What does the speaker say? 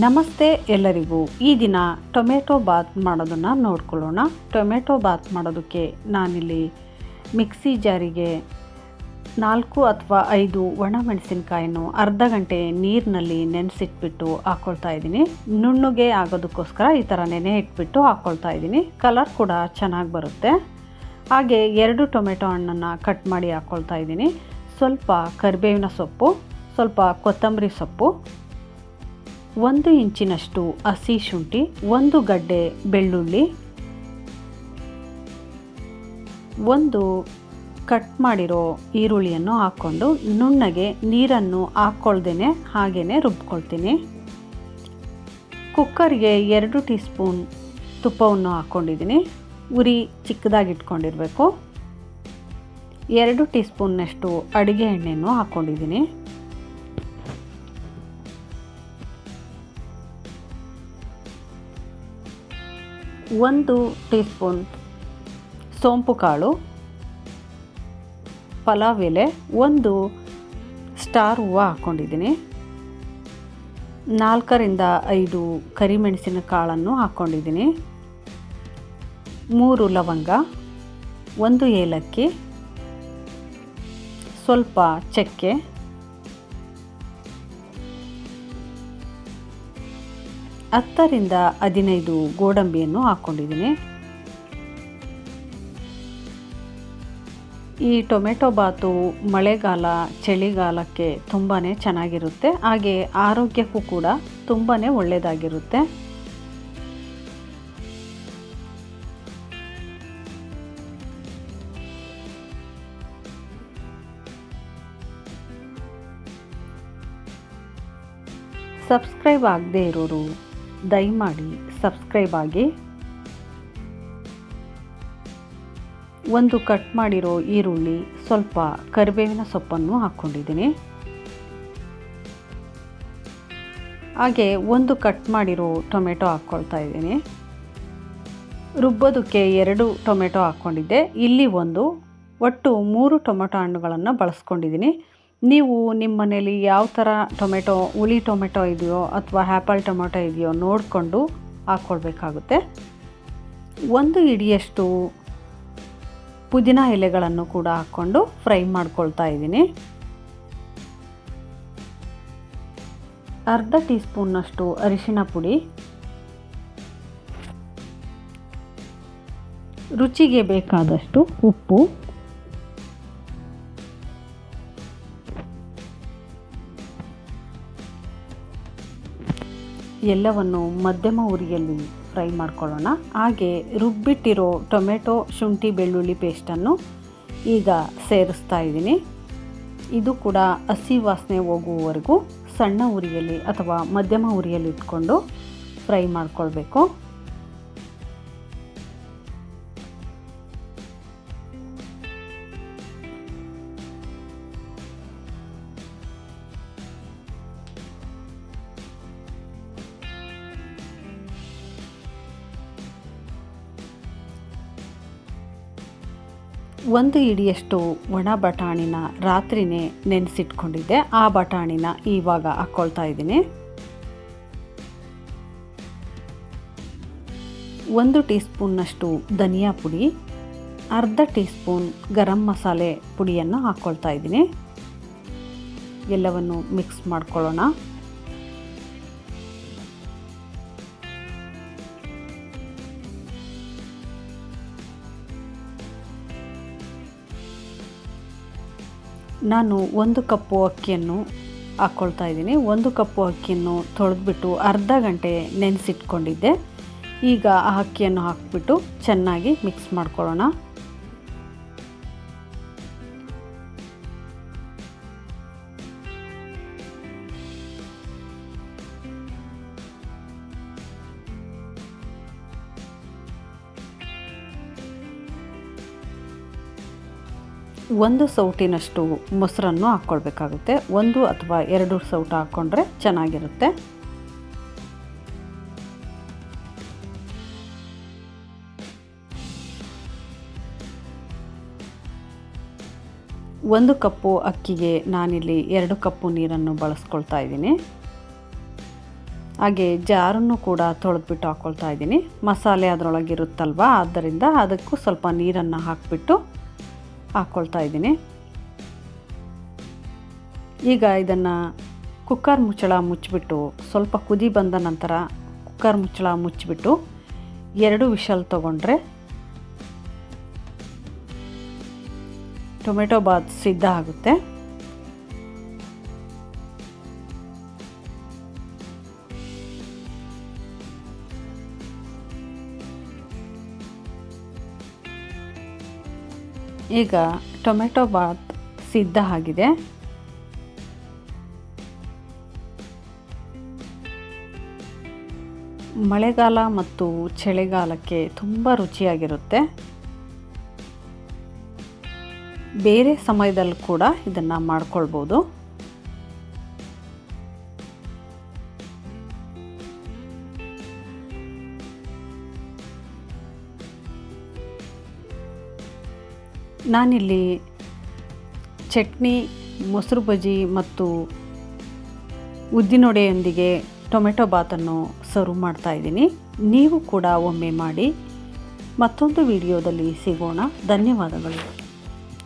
ನಮಸ್ತೆ ಎಲ್ಲರಿಗೂ. ಈ ದಿನ ಟೊಮೆಟೊ ಬಾತ್ ಮಾಡೋದನ್ನು ನೋಡ್ಕೊಳ್ಳೋಣ. ಟೊಮೆಟೊ ಬಾತ್ ಮಾಡೋದಕ್ಕೆ ನಾನಿಲ್ಲಿ ಮಿಕ್ಸಿ ಜಾರಿಗೆ ನಾಲ್ಕು ಅಥವಾ ಐದು ಒಣಮೆಣಸಿನ್ಕಾಯನ್ನು ಅರ್ಧ ಗಂಟೆ ನೀರಿನಲ್ಲಿ ನೆನೆಸಿಟ್ಬಿಟ್ಟು ಹಾಕ್ಕೊಳ್ತಾ ಇದ್ದೀನಿ. ನುಣ್ಣುಗೆ ಆಗೋದಕ್ಕೋಸ್ಕರ ಈ ಥರ ನೆನೆ ಇಟ್ಬಿಟ್ಟು ಹಾಕ್ಕೊಳ್ತಾ ಇದ್ದೀನಿ. ಕಲರ್ ಕೂಡ ಚೆನ್ನಾಗಿ ಬರುತ್ತೆ. ಹಾಗೆ ಎರಡು ಟೊಮೆಟೊ ಹಣ್ಣನ್ನು ಕಟ್ ಮಾಡಿ ಹಾಕ್ಕೊಳ್ತಾ ಇದ್ದೀನಿ. ಸ್ವಲ್ಪ ಕರಿಬೇವಿನ ಸೊಪ್ಪು, ಸ್ವಲ್ಪ ಕೊತ್ತಂಬರಿ ಸೊಪ್ಪು ಒಂದು ಇಂಚಿನಷ್ಟು ಹಸಿ ಶುಂಠಿ, ಒಂದು ಗಡ್ಡೆ ಬೆಳ್ಳುಳ್ಳಿ, ಒಂದು ಕಟ್ ಮಾಡಿರೋ ಈರುಳ್ಳಿಯನ್ನು ಹಾಕ್ಕೊಂಡು ನುಣ್ಣಗೆ ನೀರನ್ನು ಹಾಕ್ಕೊಳ್ದೇ ಹಾಗೆಯೇ ರುಬ್ಕೊಳ್ತೀನಿ. ಕುಕ್ಕರ್ಗೆ ಎರಡು ಟೀ ಸ್ಪೂನ್ ತುಪ್ಪವನ್ನು ಹಾಕ್ಕೊಂಡಿದ್ದೀನಿ. ಉರಿ ಚಿಕ್ಕದಾಗಿ ಇಟ್ಕೊಂಡಿರಬೇಕು ಎರಡು ಟೀ ಸ್ಪೂನ್ನಷ್ಟು ಅಡುಗೆ ಎಣ್ಣೆಯನ್ನು ಹಾಕ್ಕೊಂಡಿದ್ದೀನಿ. ಒಂದು ಟೀ ಸ್ಪೂನ್ ಸೋಂಪು ಕಾಳು, ಪಲಾವ್ ಎಲೆ, ಒಂದು ಸ್ಟಾರ್ ಹೂವು ಹಾಕ್ಕೊಂಡಿದ್ದೀನಿ. ನಾಲ್ಕರಿಂದ ಐದು ಕರಿಮೆಣಸಿನ ಕಾಳನ್ನು ಹಾಕ್ಕೊಂಡಿದ್ದೀನಿ. ಮೂರು ಲವಂಗ, ಒಂದು ಏಲಕ್ಕಿ, ಸ್ವಲ್ಪ ಚಕ್ಕೆ ಹತ್ತರಿಂದ ಹದಿನೈದು ಗೋಡಂಬಿಯನ್ನು ಹಾಕ್ಕೊಂಡಿದ್ದೀನಿ. ಈ ಟೊಮೆಟೊ ಬಾತು ಮಳೆಗಾಲ, ಚಳಿಗಾಲಕ್ಕೆ ತುಂಬಾ ಚೆನ್ನಾಗಿರುತ್ತೆ. ಹಾಗೆ ಆರೋಗ್ಯಕ್ಕೂ ಕೂಡ ತುಂಬಾ ಒಳ್ಳೆಯದಾಗಿರುತ್ತೆ. ಸಬ್ಸ್ಕ್ರೈಬ್ ಆಗದೇ ಇರೋರು ದಯಮಾಡಿ ಸಬ್ಸ್ಕ್ರೈಬ್ ಆಗಿ. ಒಂದು ಕಟ್ ಮಾಡಿರೋ ಈರುಳ್ಳಿ ಸ್ವಲ್ಪ ಕರಿಬೇವಿನ ಸೊಪ್ಪನ್ನು ಹಾಕ್ಕೊಂಡಿದ್ದೀನಿ. ಹಾಗೆ ಒಂದು ಕಟ್ ಮಾಡಿರೋ ಟೊಮೆಟೊ ಹಾಕ್ಕೊಳ್ತಾ ಇದ್ದೀನಿ. ರುಬ್ಬೋದಕ್ಕೆ ಎರಡು ಟೊಮೆಟೊ ಹಾಕ್ಕೊಂಡಿದ್ದೆ. ಇಲ್ಲಿ ಒಂದು, ಒಟ್ಟು ಮೂರು ಟೊಮೆಟೊ ಹಣ್ಣುಗಳನ್ನು ಬಳಸ್ಕೊಂಡಿದ್ದೀನಿ. ನೀವು ನಿಮ್ಮ ಮನೇಲಿ ಯಾವ ಥರ ಟೊಮೆಟೊ, ಹುಳಿ ಟೊಮೆಟೊ ಇದೆಯೋ ಅಥವಾ ಹ್ಯಾಪಲ್ ಟೊಮೆಟೊ ಇದೆಯೋ ನೋಡಿಕೊಂಡು ಹಾಕ್ಕೊಳ್ಬೇಕಾಗುತ್ತೆ ಒಂದು ಇಡಿಯಷ್ಟು ಪುದೀನ ಎಲೆಗಳನ್ನು ಕೂಡ ಹಾಕ್ಕೊಂಡು ಫ್ರೈ ಮಾಡ್ಕೊಳ್ತಾ ಇದ್ದೀನಿ. ಅರ್ಧ ಟೀ ಸ್ಪೂನ್ನಷ್ಟು ಅರಿಶಿಣ ಪುಡಿ. ರುಚಿಗೆ ಬೇಕಾದಷ್ಟು ಉಪ್ಪು. ಎಲ್ಲವನ್ನು ಮಧ್ಯಮ ಉರಿಯಲ್ಲಿ ಫ್ರೈ ಮಾಡ್ಕೊಳ್ಳೋಣ. ಹಾಗೆ ರುಬ್ಬಿಟ್ಟಿರೋ ಟೊಮೆಟೊ, ಶುಂಠಿ, ಬೆಳ್ಳುಳ್ಳಿ ಪೇಸ್ಟನ್ನು ಈಗ ಸೇರಿಸ್ತಾ ಇದ್ದೀನಿ. ಇದು ಕೂಡ ಹಸಿ ವಾಸನೆ ಹೋಗುವವರೆಗೂ ಸಣ್ಣ ಉರಿಯಲ್ಲಿ ಅಥವಾ ಮಧ್ಯಮ ಉರಿಯಲ್ಲಿ ಇಟ್ಕೊಂಡು ಫ್ರೈ ಮಾಡ್ಕೊಳ್ಬೇಕು. ಒಂದು ಇಡಿಯಷ್ಟು ಒಣ ಬಟಾಣಿನ ರಾತ್ರಿನೇ ನೆನೆಸಿಟ್ಕೊಂಡಿದ್ದೆ. ಆ ಬಟಾಣಿನ ಇವಾಗ ಹಾಕ್ಕೊಳ್ತಾ ಇದ್ದೀನಿ. ಒಂದು ಟೀ ಸ್ಪೂನ್ನಷ್ಟು ಧನಿಯಾ ಪುಡಿ, ಅರ್ಧ ಟೀ ಸ್ಪೂನ್ ಗರಂ ಮಸಾಲೆ ಪುಡಿಯನ್ನು ಹಾಕ್ಕೊಳ್ತಾ ಇದ್ದೀನಿ. ಎಲ್ಲವನ್ನು ಮಿಕ್ಸ್ ಮಾಡ್ಕೊಳ್ಳೋಣ. ನಾನು ಒಂದು ಕಪ್ಪು ಅಕ್ಕಿಯನ್ನು ಹಾಕ್ಕೊಳ್ತಾ ಇದ್ದೀನಿ. ಒಂದು ಕಪ್ಪು ಅಕ್ಕಿಯನ್ನು ತೊಳೆದ್ಬಿಟ್ಟು ಅರ್ಧ ಗಂಟೆ ನೆನೆಸಿಟ್ಕೊಂಡಿದ್ದೆ. ಈಗ ಆ ಅಕ್ಕಿಯನ್ನು ಹಾಕ್ಬಿಟ್ಟು ಚೆನ್ನಾಗಿ ಮಿಕ್ಸ್ ಮಾಡ್ಕೊಳ್ಳೋಣ. ಒಂದು ಸೌಟಿನಷ್ಟು ಮೊಸರನ್ನು ಹಾಕ್ಕೊಳ್ಬೇಕಾಗುತ್ತೆ. ಒಂದು ಅಥವಾ ಎರಡು ಸೌಟ ಹಾಕ್ಕೊಂಡ್ರೆ ಚೆನ್ನಾಗಿರುತ್ತೆ. ಒಂದು ಕಪ್ಪು ಅಕ್ಕಿಗೆ ನಾನಿಲ್ಲಿ ಎರಡು ಕಪ್ಪು ನೀರನ್ನು ಬಳಸ್ಕೊಳ್ತಾ ಇದ್ದೀನಿ. ಹಾಗೆ ಜಾರನ್ನು ಕೂಡ ತೊಳೆದ್ಬಿಟ್ಟು ಹಾಕ್ಕೊಳ್ತಾ ಇದ್ದೀನಿ. ಮಸಾಲೆ ಅದರೊಳಗಿರುತ್ತಲ್ವ? ಆದ್ದರಿಂದ ಅದಕ್ಕೂ ಸ್ವಲ್ಪ ನೀರನ್ನು ಹಾಕಿಬಿಟ್ಟು ಹಾಕ್ಕೊಳ್ತಾ ಇದ್ದೀನಿ. ಈಗ ಇದನ್ನು ಕುಕ್ಕರ್ ಮುಚ್ಚಳ ಮುಚ್ಚಿಬಿಟ್ಟು ಸ್ವಲ್ಪ ಕುದಿ ಬಂದ ನಂತರ ಕುಕ್ಕರ್ ಮುಚ್ಚಳ ಮುಚ್ಚಿಬಿಟ್ಟು ಎರಡು ವಿಷಲ್ ತೊಗೊಂಡ್ರೆ ಟೊಮೆಟೊ ಬಾತ್ ಸಿದ್ಧ ಆಗುತ್ತೆ. ಈಗ ಟೊಮೆಟೊ ಬಾತ್ ಸಿದ್ಧ ಆಗಿದೆ. ಮಳೆಗಾಲ ಮತ್ತು ಚಳಿಗಾಲಕ್ಕೆ ತುಂಬ ರುಚಿಯಾಗಿರುತ್ತೆ. ಬೇರೆ ಸಮಯದಲ್ಲಿ ಕೂಡ ಇದನ್ನು ಮಾಡ್ಕೊಳ್ಬೋದು. ನಾನಿಲ್ಲಿ ಚಟ್ನಿ, ಮೊಸರು ಬಜ್ಜಿ ಮತ್ತು ಉದ್ದಿನೊಡೆಯೊಂದಿಗೆ ಟೊಮೆಟೊ ಬಾತನ್ನು ಸರ್ವ್ ಮಾಡ್ತಾ ಇದ್ದೀನಿ. ನೀವು ಕೂಡ ಒಮ್ಮೆ ಮಾಡಿ ಮತ್ತೊಂದು ವಿಡಿಯೋದಲ್ಲಿ ಸಿಗೋಣ. ಧನ್ಯವಾದಗಳು.